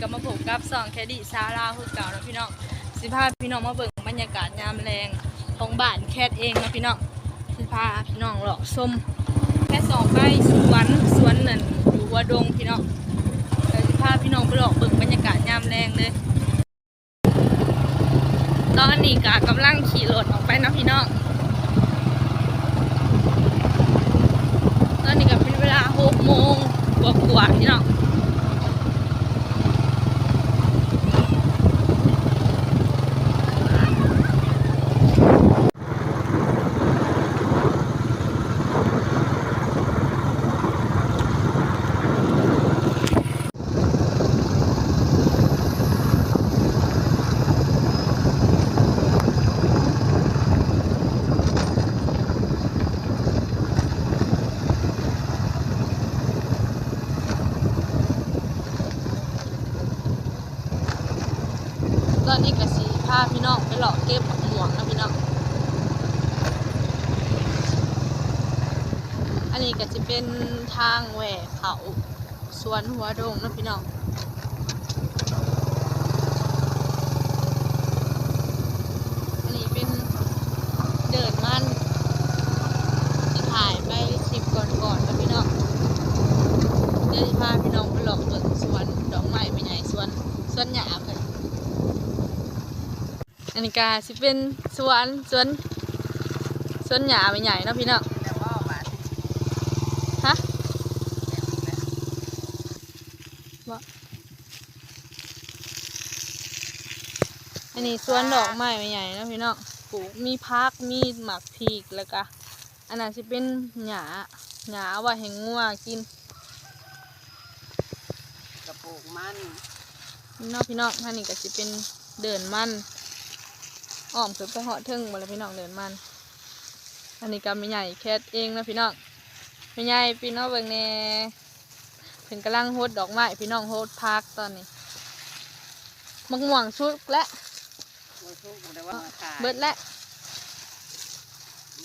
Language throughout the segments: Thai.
ก็มาพบกับสองแคดีซาลาคือเก่าแล้วพี่น้องสิพาพี่น้องมาเบิ่งบรรยากาศยามแรงของบ้านแคทเองนะพี่น้องสิพาพี่น้องเลาะส้มแค่สองใบสวนสวนนั่นอยู่วัวดงพี่น้องเดี๋ยวสิพาพี่น้องไปเลาะเบิ่งบรรยากาศยามแรงเลยตอนนี้ก็กำลังขี่รถออกไปนะพี่น้องตอนนี้ก็เป็นเวลาหกโมงกว่าๆพี่น้อง อนนี้ก็สีพาพี่น้องไปหลอกเก็บหมวกนะพี่น้อง อันนี้ก็จะเป็นทางแหวกเขาสวนหัวดงนะพี่น้องอันนี้เป็นเดินมันที่ถ่ายไปคลิปก่อนๆนะพี่น้องเดี๋ยวจะพาพี่น้องไปหลอกเบิกสวนดอกไม้ไปไหนสวนสวนหญ้าเพิ่น อันนี้ก็สิเป็นสวนสวนสวนหญ้าใหญ่ๆเนาะพี่เนาะฮะว่าอันนี้สวนดอกไม้ใหญ่ๆเนาะพี่เนาะปลูกมีพักมีหมักพริกแล้วก็อันนั้นสิเป็นหญ้าหญ้าเอาไว่าให้งัวกินกระปุกมันพี่น้องพี่น้องท่านนี้ก็สิเป็นเดินมัน อ้อมขึ้นไปเหาะเทิงมาแล้วพี่น้องเดินมัน อันนี้ก็ไม่ใหญ่แคทเองนะพี่น้องไม่ใหญ่พี่น้องเบิ่งแหน่เพิ่นกำลังโฮดดอกไม้พี่น้องโฮดพักตอนนี้มะม่วงชุกและมันทุกข์ได้ว่ามาขายเบิดและ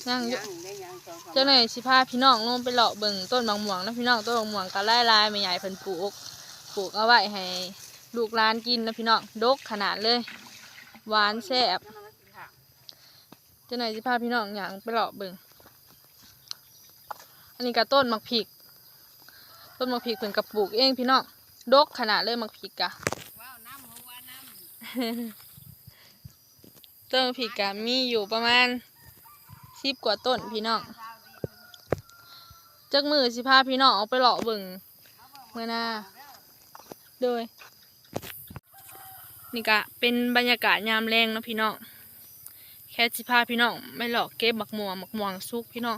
ยังอยู่ยังได้ยังสองสามเจ้าหน่อยสิพาพี่น้องลงไปเลาะเบิ่งต้นมะม่วงนะพี่น้องต้นมะม่วงก็ไล่ลายๆไม่ใหญ่เพิ่นปลูกปลูกเอาไว้ให้ลูกหลานกินนะพี่น้องดกขนาดเลย หวานแซ่บเจ้าหน่อยสิพาพี่น้องอย่างไปเลาะเบิ่งอันนี้ก็ต้นมักผิก ต้นมักผิกเพิ่นกับปลูกเองพี่น้องดกขนาดเลยมักผิกกะว้าวน้ำหัวน้ต้นมักผิกกะมีอยู่ประมาณสิบกว่าต้นพี่น้องจักมือสิพาพี่น้องออกไปเลาะเบิ่งเมื่อหน้าโดยนี่ก็เป็นบรรยากาศยามแรงเนาะพี่น้อง แค่สิพาพี่น้องไม่หลอกเก็บบักม่วงบักม่วงสุกพี่น้อง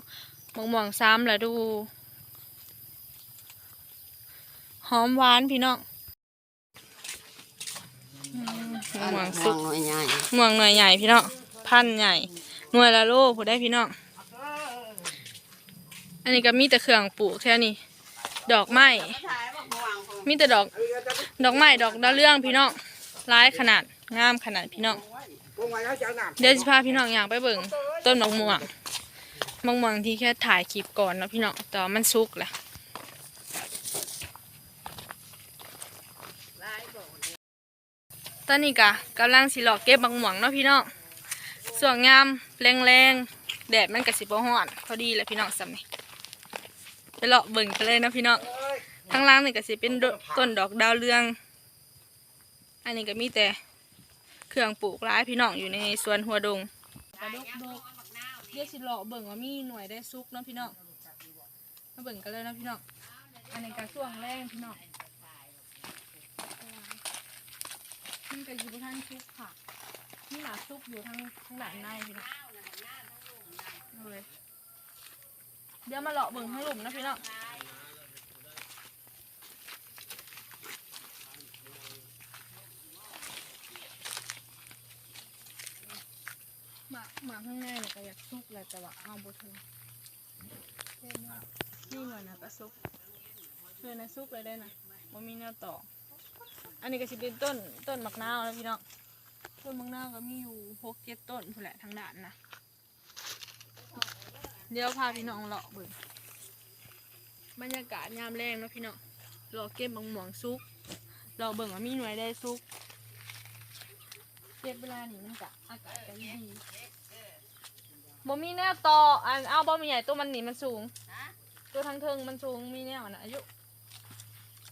บักม่วงซ้ำแล้วดู หอมหวานพี่น้องอืมำบักม่วงสุกหน่วยใหญ่ม่วงหน่วยใหญ่พี่น้องพันธุ์ใหญ่หน่วยละโลผู้ได้พี่น้องอันนี้ก็มีแต่เครื่องปลูกแค่นี้ดอกไม้มีแต่ดอก ดอกไม้ดอกดาวเรืองพี่น้องร้ายขนาดงามขนาดพี่น้อง เดี๋ยวจะพาพี่น้องอย่างไปเบิ่งต้นมะม่วงมะม่วงที่แค่ถ่ายคลิปก่อนนะพี่น้องแต่มันสุกแหละตอนนี้กะกำลังสิหลอกเก็บมะม่วงเนาะพี่น้องสวนงามแรงๆแดดมันกะสิบ่ฮ้อนพอดีแหละพี่น้องสำนี่ไปเลาะเบิ่งกันเลยนะพี่น้องข้างล่างนี่ก็สิเป็นต้นดอกดาวเรือง อันนี้ก็มีแต่ เครื่องปลูกร้ายพี่น้องอยู่ในสวนหัวดงกระดกดกเดี๋ยวสิเลาะเบิ่งว่ามีหน่วยได้ซุกเนาะพี่น้องมาเบิ่งกันเลยนะพี่น้องอันนี้ก็ช่วงแรกพี่น้องนี่ก็อยู่ทางซุกค่ะนี่หนาซุกอยู่ทางทางด้านในพี่น้องเลยเดี๋ยวมาเลาะเบิ่งข้างหลุมนะพี่น้อง หมาข้างในเนี่ยก็อยากซุกแหละแต่ว่าเอาบ่ถึงเท่มากนี่หน่อยนะก็ซุกช่วยนะซุกเลยได้นะว่มีแนวต่อ อันนี้ก็สิเป็นต้นต้นมะนาวนะพี่น้องต้นมะนาวก็มีอยู่หกเจ็ดต้นพุ่นแหละทางด้านนะเดี๋ยวพาพี่น้องเลาะเบิ่งบรรยากาศยามแรงเนาะพี่น้องเลาะเก็บมะม่วงซุกเราเบิ่งว่ามีหน่วยได้ซุกเก็บเวลานี่มันกะอากาศก็ดี บ่มีแนวต่ออันเอาบ่มีใหญ่ตัวมันนี่มันสูงฮะตัวทางเทิงมันสูงมีแนวนะอายุ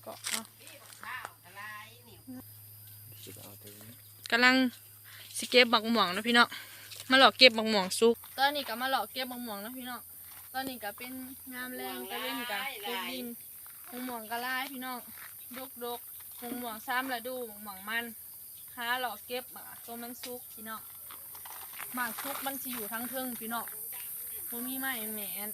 ก็เอาข้าวอะไรนี่กำลังสิเก็บบักหม่วงนะพี่น้องมาหลอกเก็บบักหม่วงซุกตอนนี้ก็มาหลอกเก็บบักหม่วงนะพี่น้องตอนนี้ก็เป็นงามแรงก็เล่นกับพวกดินบักหม่วงก็ลายพี่น้องดกดกๆบักหม่วงซ้ำระดูบักหม่วงมันหาหลอกเก็บมาตัวมันซุกพี่น้อง หมากซุกมันสิอยู่ทางเทิงพี่น้องบ่มีไม้แหมน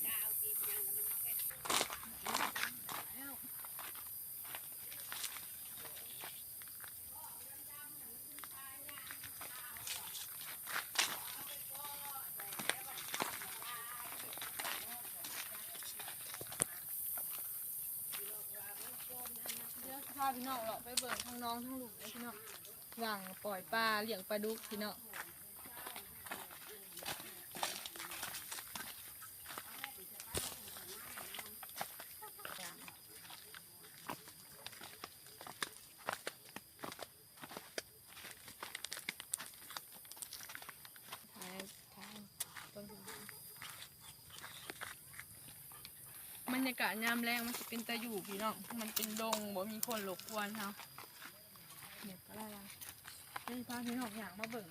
เดี๋ยวพาพี่น้องเราะไปเบิ่งทั้งน้องทั้งลูกเลยพี่น้องหวังปล่อยปลาเลี้ยงปลาดุกพี่น้องถ่ายถ่ายต้นทุนบ รยากาศยามแรงมันจะเป็นตะอยู่พี่น้อง มันเป็นดงบ่มีคนหลบกวนเฮาเนี่ยก็ได้ละนี่พาพี่น้องอย่างมาเบิ่ง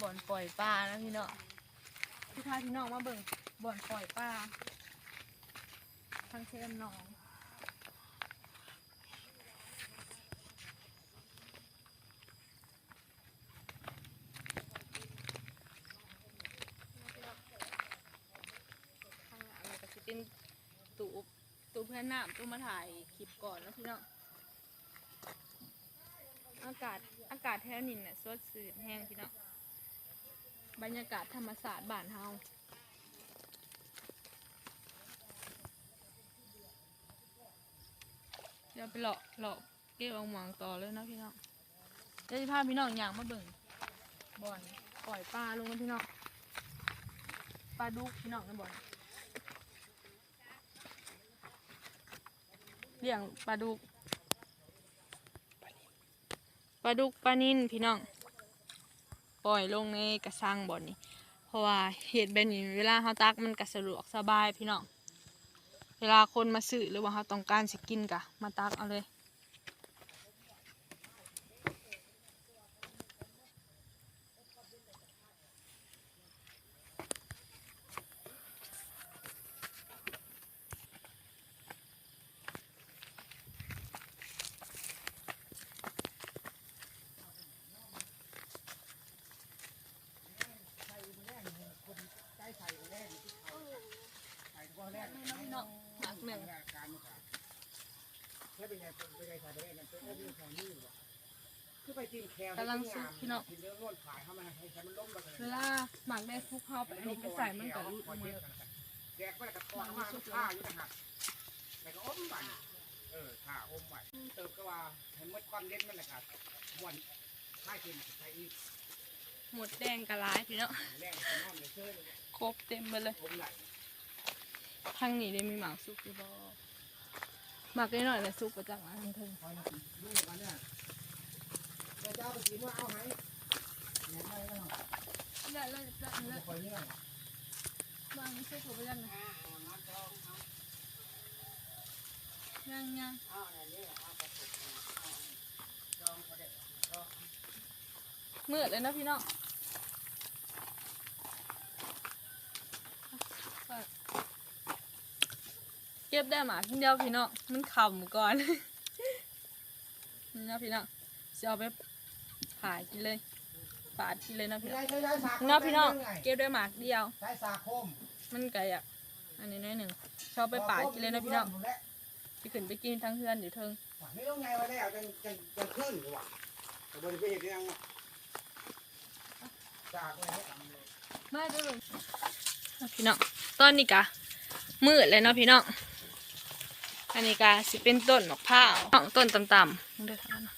บ่อนปล่อยปลานะพี่น้องพี่พาพี่น้องมาเบิ่งบ่อนปล่อยปลาทางเชื่อมหนองข้างหลังเนี่ยก็จะเป็นตู้ ตู้เพื่อนน้ำตู้มาถ่ายคลิปก่อนนะพี่น้องอากาศอากาศแถวนี้เนี่ยสดชื่นแห้งพี่น้องบรรยากาศธรรมศาสตร์บ้านเฮาเดี๋ยวไปเลาะเลาะเก็บเอาหมองต่อเลยนะพี่น้องเดี๋ยวจะพาพี่น้องอย่างมาเบิ่งบ่อนปล่อยปลาลงนะพี่น้องปลาดุกพี่น้องในบ่อน ลี้ยงปลาดุกปลาดุกปลานิ่นพี่น้องปล่อยลงในกระชังบ่อนนี้เพราะว่าเห็ดแบบนี้เวลาเขาตักมันก็สะดวกสบายพี่น้องเวลาคนมาซื้อหรือว่าเขาต้องการสิกินกะมาตักเอาเลย นี่นะพี่น้องหมักหนึ่ง กำลังซุกพี่น้องเวลาหมักได้ซุกเข้าไปอันนี้ไปใส่มันก็รูดลงมาเลยกไว้แล้วก็ทอมาข้าวอยู่นะครับแล้วก็อมบันเออข้าอมไว้เติมก็ว่าให้หมดความเล็ดมันแหละครับม่วนให้กินใส่อีกหมดแดงกระลายพี่น้องแรงจะครบเต็มไปเลยทางนี้ได้มีหมากซุกอยู่บ่ หมักได้หน่อยเลยซุกประจักษ์มาทางเทิงคอยดูกันเนี่ยเดี๋ยวเจ้าไปกินว่าเอาไหมเนี่ยไม่แล้วได้เลยได้เลยคอยเนี่ยบางซุกอยู่ประจักษ์นะอ่ามาลองเอายังยังเอาอันนี้เอากระปุกมาเอาจองเขาเด็ดมืดเลยนะพี่น้อง ก็บได้หมาทีเดียวพี่น้องมันขำก่อนนี่นะพี่น้องจะเอาไปผ่ากินเลยปาดกินเลยนะพี่น้องใช้ใช้สาเนาะพี่น้องเก็บด้วยหมากเดียวใช้สาคมมันไก่อะอันนี้น้อยหนึ่งชอบไปป่าดกินเลยนะพี่น้องไปขึ้นไปกินทั้งเพื่อนอยู่เทิงไม่ต้องไงวะแล้วจะจะจะขึ้นหรือวะแต่บริเวณยังจากเลยไม่ได้เลยพี่น้องต้นนี้กะมืดเลยเนาะพี่น้อง อันนี้กะสิเป็นต้นมะพร้าวต้นต่ำๆมึงเด้อท่านนะ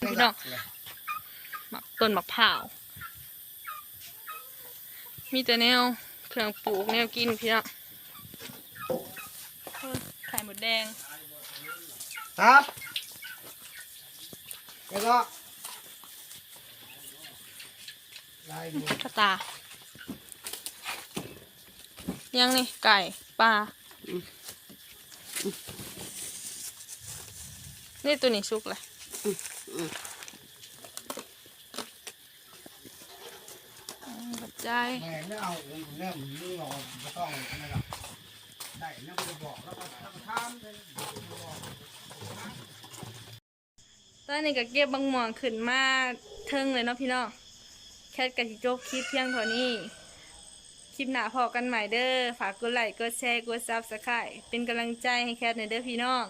พี่น้องหมักต้นมะพร้าว มีแต่แนวเครื่องปลูกแนวกินพี่น้องเออไข่หมดแดง ครับแล้วก็ลายดูกระตา ยังนี่ไก่ปลา นี่ตัวนี้สุกเลยอืมขอบใจแม่ไม่เอาเองผมเนี่ยผมนี่บอกไม่ต้องอะไรหรอกได้นั่งไปบอกแล้วก็ทำเลยตอนนี้ก็เก็บบางหม่วงขึ้นมาเทิงเลยเนาะพี่น้องแคทกับจิโจบคลิปเพียงเท่านี้ คลิปหน้าพอกันใหม่เด้อ ฝากกดไลค์ กดแชร์ กดซับสไครต์เป็นกำลังใจให้แคทในเด้อพี่น้อง